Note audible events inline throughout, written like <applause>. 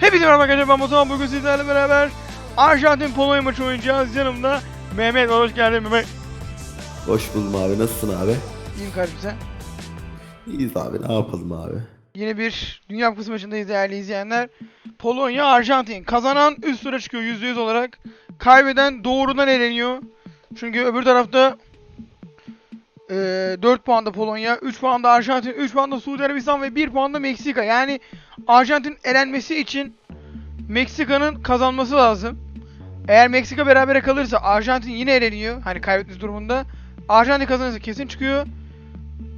Hepinize merhaba arkadaşlar ben Batuhan bugün sizlerle beraber Arjantin Polonya maçı oynayacağız. Yanımda Mehmet var. Hoş geldin Mehmet. Hoş buldum abi. Nasılsın abi? İyiyim kardeşim sen? İyiyiz abi. Ne yapalım abi? Yine bir Dünya Kupası maçındayız değerli izleyenler. Polonya Arjantin. Kazanan üst tura çıkıyor %100 olarak. Kaybeden doğrudan eleniyor. Çünkü öbür tarafta eee 4 puanda Polonya, 3 puanda Arjantin, 3 puanda Suudi Arabistan ve 1 puanda Meksika. Yani Arjantin elenmesi için Meksika'nın kazanması lazım. Eğer Meksika berabere kalırsa Arjantin yine eleniyor. Hani kaybetmesi durumunda. Arjantin kazanırsa kesin çıkıyor.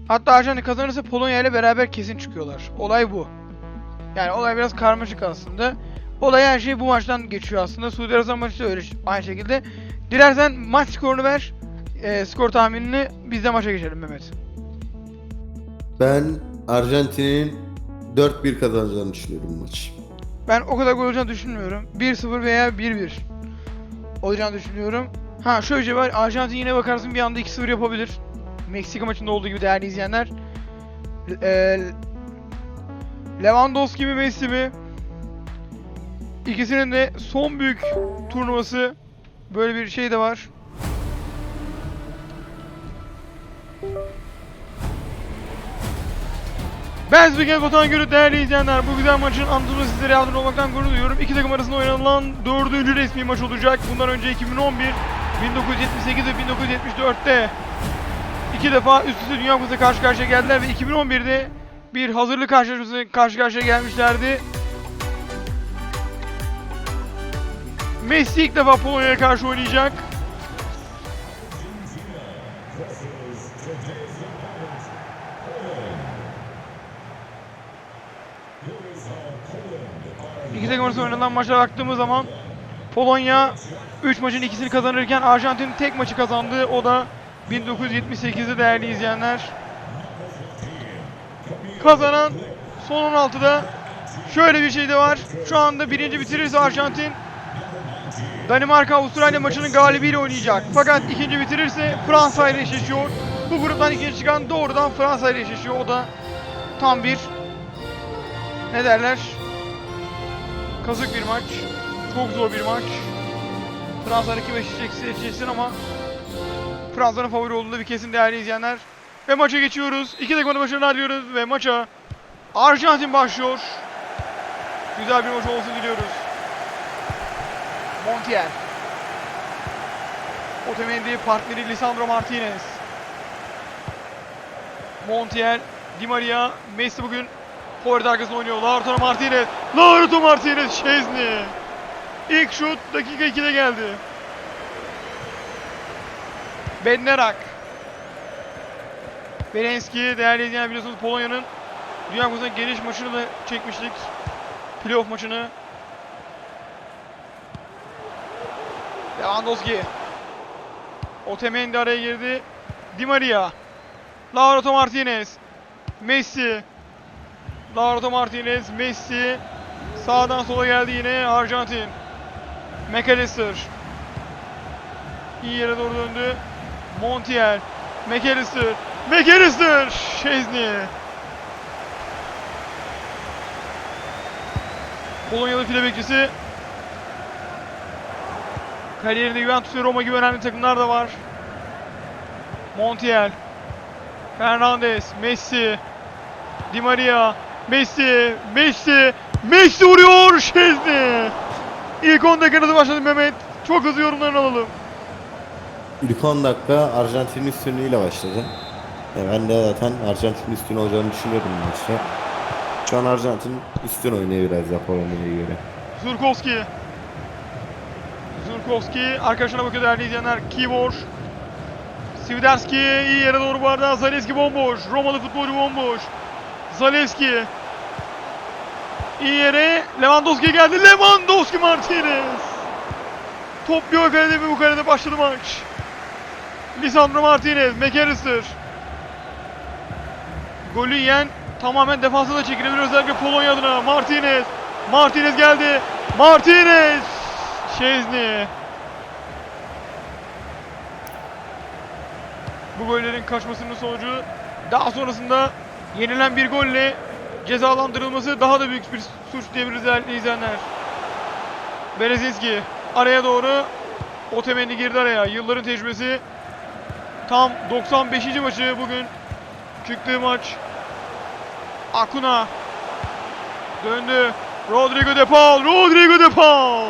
Hatta Arjantin kazanırsa Polonya ile beraber kesin çıkıyorlar. Olay bu. Yani olay biraz karmaşık aslında. Olay her şey bu maçtan geçiyor aslında. Suudi Arabistan maçı da öyle aynı şekilde. Dilersen maç skorunu ver. Ee, skor tahminini biz de maça geçelim Mehmet. Ben Arjantin'in 4-1 kazanacağını düşünüyorum bu maçı. Ben o kadar gol olacağını düşünmüyorum. 1-0 veya 1-1 olacağını düşünüyorum. Ha şöyle şey var. Arjantin yine bakarsın bir anda 2-0 yapabilir. Meksika maçında olduğu gibi değerli izleyenler. E, Lewandowski mi Messi mi? İkisinin de son büyük turnuvası. Böyle bir şey de var. Ben Spiker Batuhan Görü değerli izleyenler. Bu güzel maçın anlatımı sizlere yardımcı olmaktan gurur duyuyorum. İki takım arasında oynanılan dördüncü resmi maç olacak. Bundan önce 2011, 1978 ve 1974'te iki defa üst üste Dünya Kupası'na karşı karşıya geldiler ve 2011'de bir hazırlık karşılaşmasına karşı karşıya gelmişlerdi. Messi ilk defa Polonya'ya karşı oynayacak. İki takım arasında oynanan maçlara baktığımız zaman Polonya 3 maçın ikisini kazanırken Arjantin tek maçı kazandı. O da 1978'de değerli izleyenler. Kazanan son 16'da şöyle bir şey de var. Şu anda birinci bitirirse Arjantin Danimarka Avustralya maçının galibiyle oynayacak. Fakat ikinci bitirirse Fransa ile eşleşiyor. Bu gruptan ikinci çıkan doğrudan Fransa ile eşleşiyor. O da tam bir ne derler? Kazık bir maç. Çok zor bir maç. Fransa rakip eşleşecekse eşleşsin ama Fransa'nın favori olduğunda bir kesin değerli izleyenler. Ve maça geçiyoruz. İki dakikada başarılar diliyoruz ve maça Arjantin başlıyor. Güzel bir maç olsun diliyoruz. Montiel. Otamendi partneri Lisandro Martinez. Montiel, Di Maria, Messi bugün forvet arkasında oynuyor. Lautaro Martinez. Lautaro Martinez, Şezni. İlk şut dakika 2'de geldi. Bednarak. Belenski değerli izleyen biliyorsunuz Polonya'nın Dünya Kupası'na geliş maçını da çekmiştik. Playoff maçını. Lewandowski. Otamendi araya girdi. Di Maria. Lautaro Martinez. Messi. Lautaro Martinez, Messi. Sağdan sola geldi yine Arjantin. McAllister. İyi yere doğru döndü. Montiel. McAllister. McAllister. Şezni. Polonyalı file bekçisi. Kariyerinde Juventus ve Roma gibi önemli takımlar da var. Montiel. Fernandes. Messi. Di Maria. Messi. Messi. Messi vuruyor. Şezni. İlk 10 dakikanızı başladı Mehmet. Çok hızlı yorumlarını alalım. İlk 10 dakika Arjantin'in üstünlüğüyle başladı. Ya ben de zaten Arjantin'in üstün olacağını düşünüyordum maçta. Şu an Arjantin üstün oynuyor biraz da Polonya'ya göre. Zurkowski. Zurkowski arkadaşına bakıyor değerli izleyenler. Kivor. Swiderski iyi yere doğru bu arada. Zaleski bomboş. Romalı futbolcu bomboş. Zaleski. İyi yere. Lewandowski geldi. Lewandowski Martinez. Top bir o kalede bir bu kalede başladı maç. Lisandro Martinez. McAllister. Golü yiyen tamamen defansa da çekilebilir özellikle Polonya adına. Martinez. Martinez geldi. Martinez. Şezni. Bu gollerin kaçmasının sonucu daha sonrasında yenilen bir golle cezalandırılması daha da büyük bir suç diyebiliriz değerli izleyenler. Berezinski araya doğru Otemen'i girdi araya. Yılların tecrübesi. Tam 95. maçı bugün çıktığı maç. Akuna döndü. Rodrigo de Paul, Rodrigo de Paul.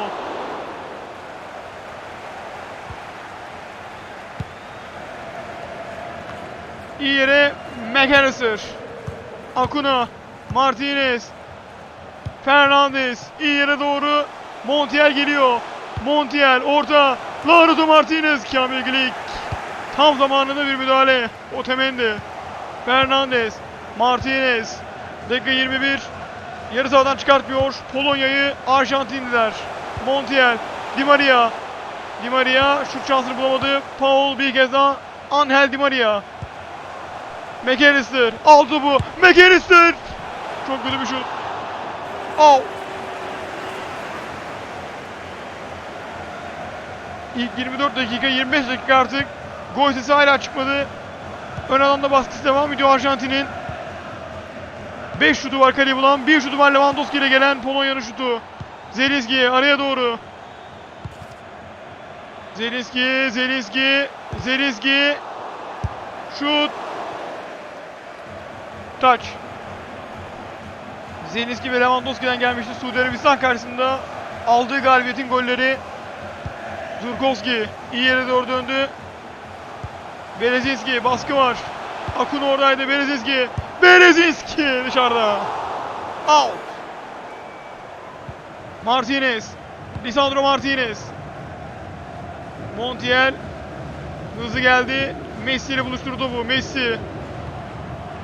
İyi yere McAllister. Akuna, Martinez, Fernandez iyi yere doğru Montiel geliyor. Montiel orta. Lautaro Martinez, Kamil Glik. Tam zamanında bir müdahale. Otamendi. Fernandez, Martinez. Dakika 21. Yarı sahadan çıkartmıyor. Polonya'yı Arjantinliler. Montiel, Di Maria. Di Maria şut şansını bulamadı. Paul bir kez daha. Angel Di Maria. McAllister aldı bu. McAllister. Çok kötü bir şut. Au. İlk 24 dakika 25 dakika artık. Gol sesi hala çıkmadı. Ön alanda baskısı devam ediyor Arjantin'in. 5 şutu var kaleye bulan. 1 şutu var Lewandowski ile gelen Polonya'nın şutu. Zelinski araya doğru. Zelinski, Zelinski, Zelinski. Şut. Taç. Zelinski ve Lewandowski'den gelmişti Suudi Arabistan karşısında. Aldığı galibiyetin golleri. Zurkowski iyi yere doğru döndü. Berezinski baskı var. Akun oradaydı Berezinski. Berezinski dışarıda. Out. Martinez. Lisandro Martinez. Montiel. Hızlı geldi. Messi ile buluşturdu bu. Messi.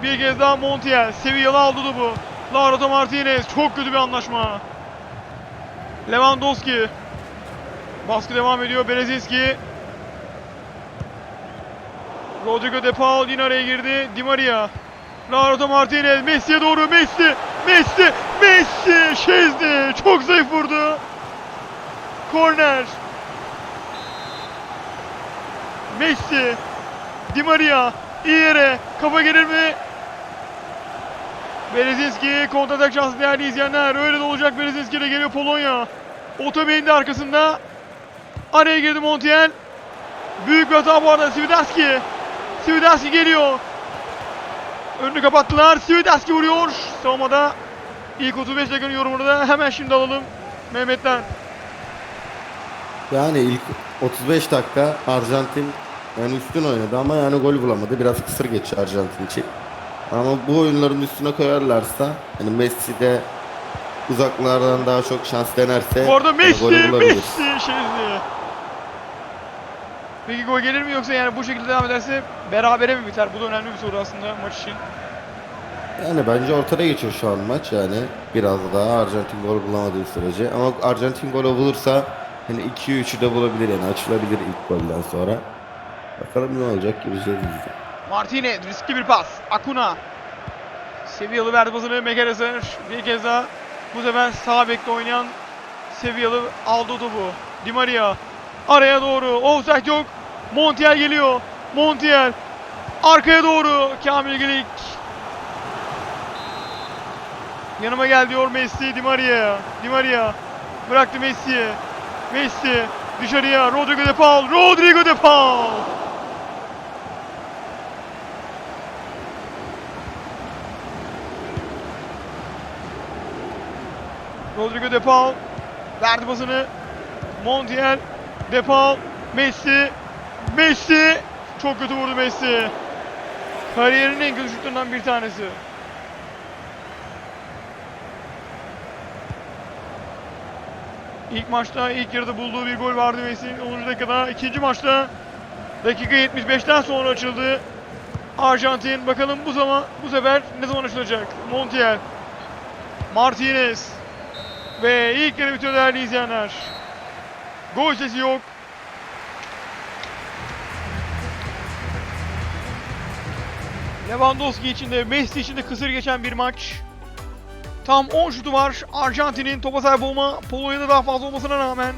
Bir kez daha Montiel. Sevilla'lı aldı bu. Lautaro Martinez. Çok kötü bir anlaşma. Lewandowski. Baskı devam ediyor. Berezinski. Rodrigo De Paul yine araya girdi. Di Maria. Lautaro Martinez. Messi'ye doğru. Messi. Messi. Messi. Şezdi. Çok zayıf vurdu. Korner. Messi. Di Maria. iyi yere. Kafa gelir mi? Berezinski kontratak şansı değerli izleyenler. Öyle de olacak Berezinski ile geliyor Polonya. Otobay'ın de arkasında. Araya girdi Montiel. Büyük bir hata bu arada Svidaski. Svidaski geliyor. Önünü kapattılar. Svidaski vuruyor. Savunmada ilk 35 dakikanın yorumunu da hemen şimdi alalım. Mehmet'ten. Yani ilk 35 dakika Arjantin yani üstün oynadı ama yani gol bulamadı. Biraz kısır geçti Arjantin için. Ama bu oyunların üstüne koyarlarsa hani Messi de uzaklardan daha çok şans denerse Bu arada yani Messi, bulabilir. Messi Şezdi. Peki gol gelir mi yoksa yani bu şekilde devam ederse berabere mi biter? Bu da önemli bir soru aslında maç için. Yani bence ortada geçiyor şu an maç yani biraz daha Arjantin gol bulamadığı sürece ama Arjantin golü bulursa hani 2'yi 3'ü de bulabilir yani açılabilir ilk golden sonra. Bakalım ne olacak göreceğiz biz de. Martinez riskli bir pas. Akuna. Seviyalı verdi pasını McAllister. Bir kez daha bu sefer sağ bekte oynayan Seviyalı aldı topu. Di Maria. Araya doğru. Offside yok. Montiel geliyor. Montiel. Arkaya doğru. Kamil Glik. Yanıma gel diyor Messi Di Maria. Di Maria. Bıraktı Messi'ye. Messi dışarıya. Rodrigo de Paul. Rodrigo de Paul. Rodrigo De Paul verdi pasını. Montiel, De Paul, Messi, Messi. Çok kötü vurdu Messi. Kariyerinin en kötü şutlarından bir tanesi. İlk maçta ilk yarıda bulduğu bir gol vardı Messi'nin 10. dakikada. İkinci maçta dakika 75'ten sonra açıldı. Arjantin bakalım bu zaman bu sefer ne zaman açılacak? Montiel, Martinez, ve ilk yarı bitiyor değerli izleyenler. Gol sesi yok. Lewandowski için de Messi için de kısır geçen bir maç. Tam 10 şutu var. Arjantin'in topa sahip olma Polonya'da daha fazla olmasına rağmen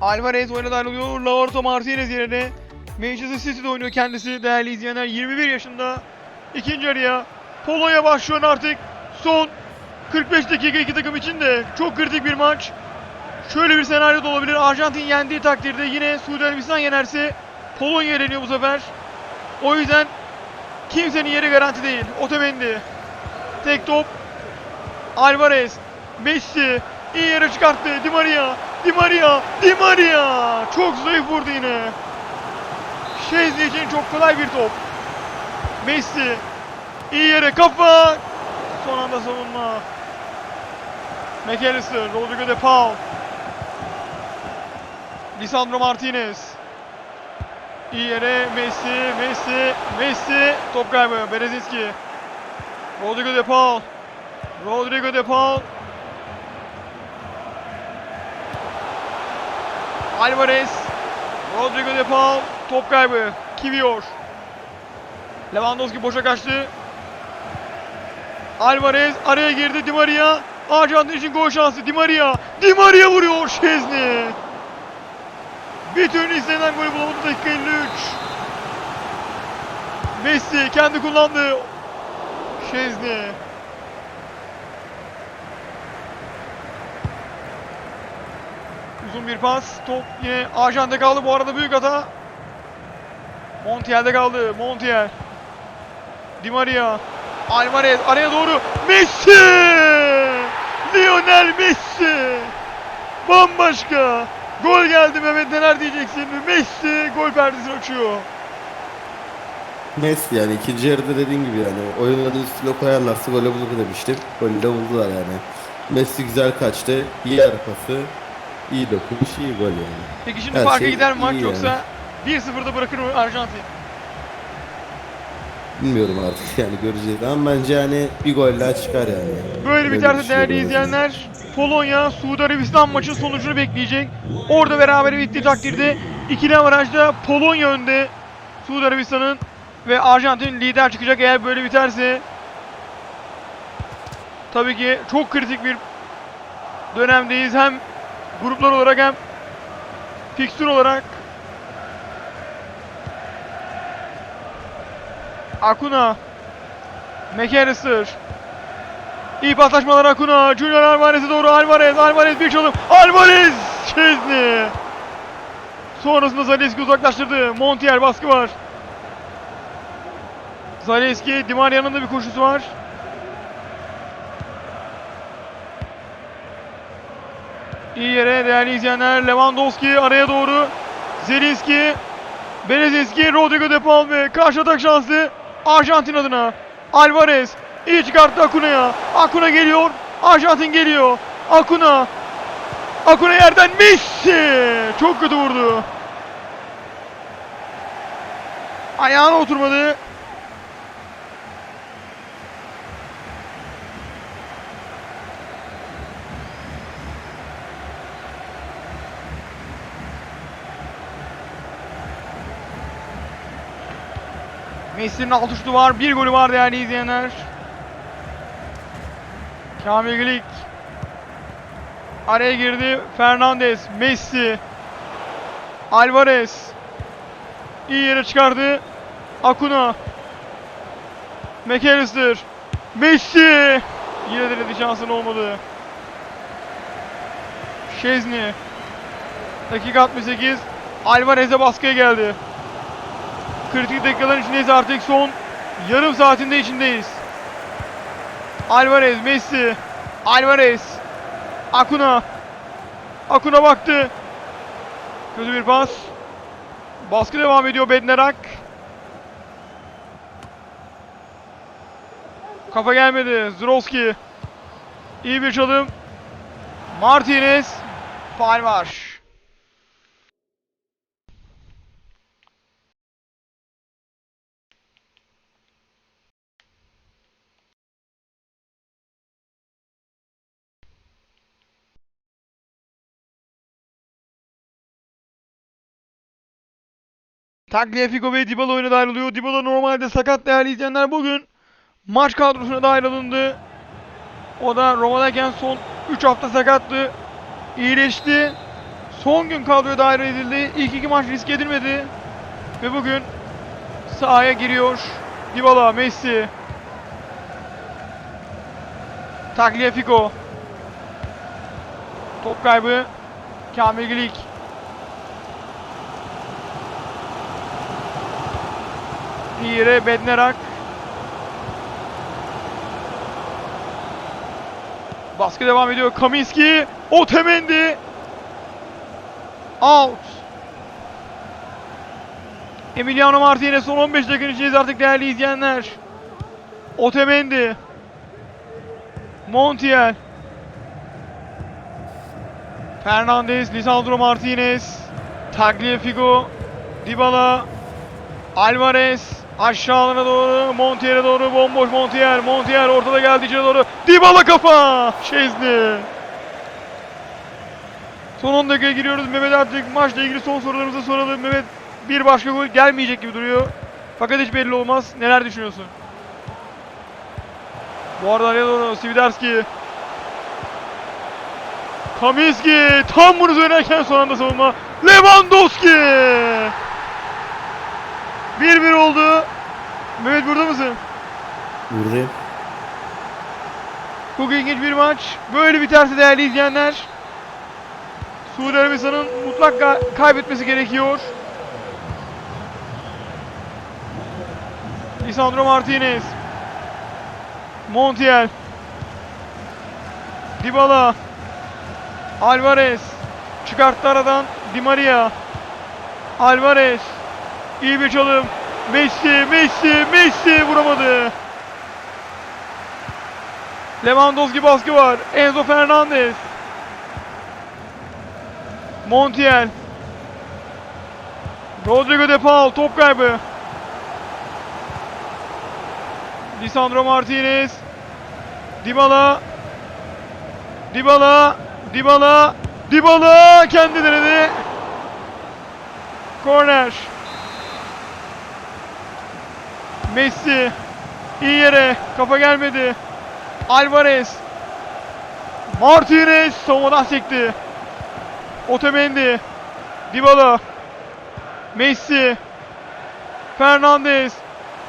Alvarez oyuna dahil oluyor. Lautaro Martinez yerine. Manchester City'de oynuyor kendisi değerli izleyenler. 21 yaşında. İkinci yarıya Polonya başlıyor artık. Son 45 dakika iki takım için de çok kritik bir maç. Şöyle bir senaryo da olabilir. Arjantin yendiği takdirde yine Suudi Arabistan yenerse Polonya eleniyor bu sefer. O yüzden kimsenin yeri garanti değil. Otamendi. Tek top. Alvarez. Messi. iyi yere çıkarttı. Di Maria. Di Maria. Di Maria. Çok zayıf vurdu yine. Şezli için çok kolay bir top. Messi. iyi yere kafa. Son anda savunma. McAllister. Rodrigo de Paul. Lisandro Martinez. İyi yere Messi, Messi, Messi. Top kaybı. Berezinski. Rodrigo de Paul. Rodrigo de Paul. Alvarez. Rodrigo de Paul. Top kaybı. Kivior. Lewandowski boşa kaçtı. Alvarez araya girdi. Di Maria. Arjantin için gol şansı. Di Maria. Di Maria vuruyor Şezni. Bir türlü istenen golü bulamadı dakika 53. Messi kendi kullandı. Şezni. Uzun bir pas. Top yine Arjantin'de kaldı. Bu arada büyük hata. Montiel'de kaldı. Montiel. Di Maria. Alvarez araya doğru. Messi! Lionel Messi! Bambaşka! Gol geldi Mehmet neler diyeceksin? Messi gol perdesini açıyor. Messi yani ikinci yarıda dediğin gibi yani oyunların üstüne koyarlarsa golü bulur demiştim. Golü de buldular yani. Messi güzel kaçtı. iyi yer pası. iyi dokunuş, iyi gol yani. Peki şimdi Her farka şey gider mi maç iyi yoksa 1-0'da bırakır Arjantin? Bilmiyorum artık <laughs> yani göreceğiz ama bence yani bir gol daha çıkar yani. Böyle Öyle biterse değerli en izleyenler Polonya Suudi Arabistan maçın sonucunu bekleyecek. Orada beraber bittiği takdirde ikili avarajda Polonya önde. Suudi Arabistan'ın ve Arjantin lider çıkacak eğer böyle biterse. Tabii ki çok kritik bir dönemdeyiz. Hem gruplar olarak hem fikstür olarak. Akuna McAllister İyi paslaşmalar Akuna. Junior Alvarez'e doğru Alvarez. Alvarez bir çalım. Alvarez! Çezni. Sonrasında Zaleski uzaklaştırdı. Montiel baskı var. Zaleski, Di Maria'nın da bir koşusu var. İyi yere değerli izleyenler. Lewandowski araya doğru. Zelinski. Berezinski, Rodrigo de Paul ve karşı atak şansı Arjantin adına. Alvarez iyi çıkarttı Akuna'ya. Akuna geliyor. Arjantin geliyor. Akuna. Akuna yerden Messi. Çok kötü vurdu. Ayağına oturmadı. Messi'nin alt şutu var. Bir golü var değerli izleyenler. Kamil Glik. Araya girdi. Fernandez. Messi. Alvarez. İyi yere çıkardı. Akuna. McAllister. Messi. Yine denedi şansın olmadı. Şezni. Dakika 68. Alvarez'e baskıya geldi. Kritik dakikaların içindeyiz artık son yarım saatinde içindeyiz. Alvarez, Messi, Alvarez, Akuna, Akuna baktı. Kötü bir pas. Baskı devam ediyor Bednarak. Kafa gelmedi. Zroski. İyi bir çalım. Martinez. Faal var. Tagliafico ve Dybala oyuna dahil oluyor. Dybala normalde sakat değerli izleyenler bugün maç kadrosuna dahil alındı. O da Roma'dayken son 3 hafta sakattı. İyileşti. son gün kadroya dahil edildi. İlk iki maç risk edilmedi. Ve bugün sahaya giriyor. Dybala, Messi. Tagliafico. Top kaybı. Kamil Glik. İyi yere. Baskı devam ediyor. Kaminski. Otemendi. Out. Emiliano Martinez son 15 dakika içindeyiz artık değerli izleyenler. Otemendi. Montiel. Fernandez, Lisandro Martinez, Tagliafico, Dybala, Alvarez, aşağı alana doğru, Montiel'e doğru, bomboş Montiel, Montiel ortada geldi içeri doğru, Dybala kafa! Şezli. Son 10 dakikaya giriyoruz. Mehmet artık maçla ilgili son sorularımızı soralım. Mehmet bir başka gol gelmeyecek gibi duruyor. Fakat hiç belli olmaz. Neler düşünüyorsun? Bu arada araya doğru Sviderski. Kaminski tam bunu söylerken son anda savunma. Lewandowski! 1-1 oldu. Mehmet burada mısın? Buradayım. Çok ilginç bir maç. Böyle biterse değerli izleyenler. Suudi Arabistan'ın mutlak kaybetmesi gerekiyor. Lisandro Martinez. Montiel. Dybala. Alvarez. Çıkarttı aradan Di Maria. Alvarez. İyi bir çalım. Messi, Messi, Messi vuramadı. Lewandowski baskı var. Enzo Fernandez. Montiel. Rodrigo de Paul top kaybı. Lisandro Martinez. Dybala. Dybala. Dybala. Dybala kendi denedi. Korner. Messi. iyi yere. Kafa gelmedi. Alvarez. Martinez savunmadan sekti. Otamendi. Dybala. Messi. Fernandez.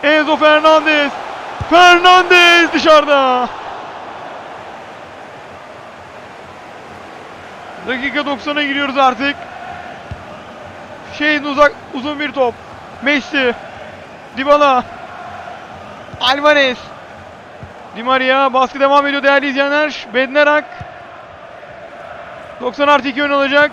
Enzo Fernandez. Fernandez dışarıda. Dakika 90'a giriyoruz artık. Şeyin uzak uzun bir top. Messi. Dybala. Alvarez. Di Maria baskı devam ediyor değerli izleyenler. Bednarak 90 artı 2 ön alacak.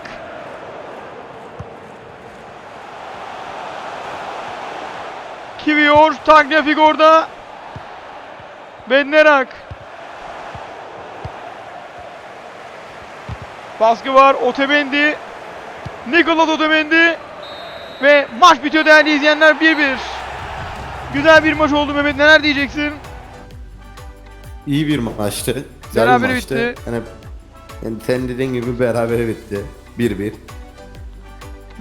Kivior, Tagliafico orada. Bednarak. Baskı var. Otemendi. Nicolas Otemendi. Ve maç bitiyor değerli izleyenler 1-1. Güzel bir maç oldu Mehmet. Neler diyeceksin? İyi bir maçtı. Güzel Berabere bir maçtı. bitti. Yani, yani senin dediğin gibi berabere bitti. 1-1.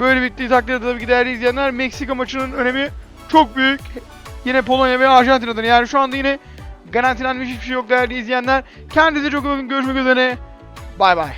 Böyle bittiği takdirde tabii ki değerli izleyenler Meksika maçının önemi çok büyük. Yine Polonya ve Arjantin adına. Yani şu anda yine garantilenmiş hiçbir şey yok değerli izleyenler. Kendinize çok iyi bakın. Görüşmek üzere. Bay bay.